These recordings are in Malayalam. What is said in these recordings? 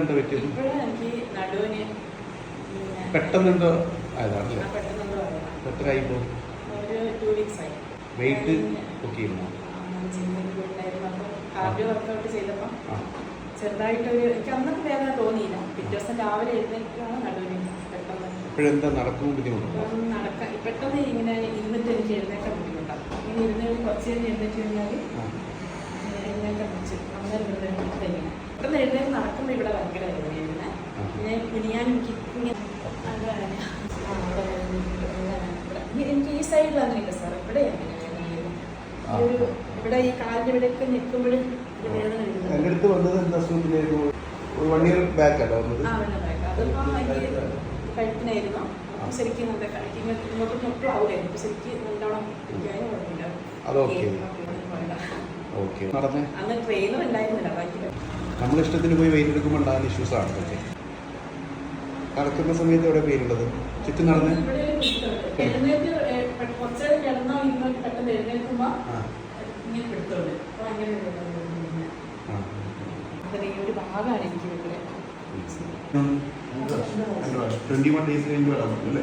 എന്താ പറ്റിയത്? പെട്ടെന്നുണ്ടോ ടു വീക്സ് ആയി. വെയിറ്റ് ഒക്കെ ചെയ്യുന്നു ചെറുതായിട്ടൊരു എനിക്ക് അന്നൊക്കെ വേദന തോന്നിയില്ല. പിറ്റേ ദിവസം രാവിലെ എഴുന്നേറ്റാണ് നടുവിന് ഇപ്പോഴെന്താ നടക്കുമ്പോൾ ബുദ്ധിമുട്ടുണ്ടോ? നടക്കാൻ പെട്ടെന്ന് ഇങ്ങനെ ഇരുന്നിട്ട് എനിക്ക് എഴുന്നേക്കാൻ ബുദ്ധിമുട്ടാണ് ഇങ്ങനെ ഇരുന്ന് കുറച്ച് കഴിഞ്ഞ് എഴുന്നേറ്റ് കഴിഞ്ഞാൽ. എഴുന്നേക്കാൻ വെച്ച് അന്നേരം ഇവിടെ ഇങ്ങനെ പെട്ടെന്ന് എഴുന്നേറ്റ് നടക്കുമ്പോൾ ഇവിടെ ഭയങ്കര വേദനയായിരുന്നു. ഞാൻ കുനിയാൻ എനിക്ക് ഇവിടെ. എനിക്ക് ഈ സൈഡിൽ അങ്ങനെയില്ല സാർ ഇവിടെ അങ്ങനെ ഈ ഒരു ഇവിടെ ഈ കാലിന്റെ ഇവിടെയൊക്കെ നിൽക്കുമ്പോഴും വേദന എന്റെ അടുത്ത് വന്നത് എന്താ അസുഖത്തിലായിരുന്നു ഒരു വൺ ഇയർ ബാക്ക് അല്ല വന്നത്? ആ വെള്ളമൊക്കെ അതിപ്പോൾ എനിക്ക് കഴുത്തിനായിരുന്നു അപ്പം ശരിക്കും ഇങ്ങോട്ട് മുട്ടും ആവുകയായിരുന്നു ആവുമായിരുന്നു ശരിക്കും നല്ലോണം ഇരിക്കാനും കുഴപ്പമില്ല. അത്. ഏ, കുഴപ്പമില്ല. ഓക്കെ അന്ന് ട്രെയിനർ ഉണ്ടായിരുന്നില്ല ബാക്കി നമ്മൾ ഇഷ്ടത്തിന് പോയി വെയിറ്റ് എടുക്കുമ്പോൾ ഉണ്ടാകുന്ന ഇഷ്യൂസ് ആണ് ഓക്കെ നടക്കുന്ന സമയത്ത് എവിടെ പേരുള്ളത്? ചുറ്റും നടന്ന്. ട്വന്റി വൺ ഡേയ്സ് കഴിഞ്ഞ് വരാൻ പറ്റും അല്ലേ?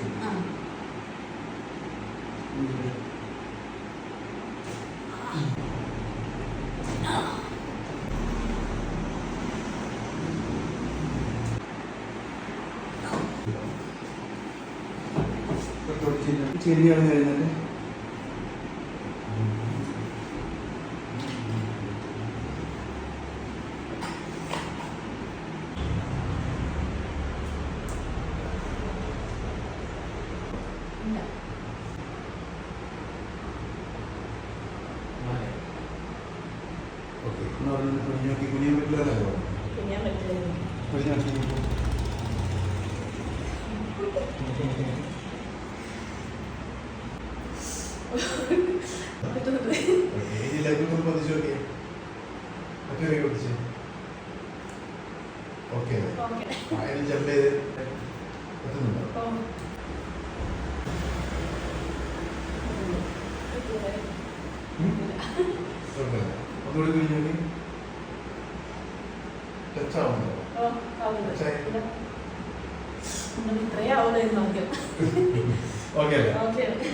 ചെരിയാണ് പറഞ്ഞാൽ കുഞ്ഞാക്കി കുഞ്ഞാൻ പറ്റില്ലല്ലോ കുനിയാൻ പറ്റില്ലായിരുന്നു. ഇത്രയും ആവുന്നതെന്ന് നോക്കിയോ ഓക്കെ. അല്ലേ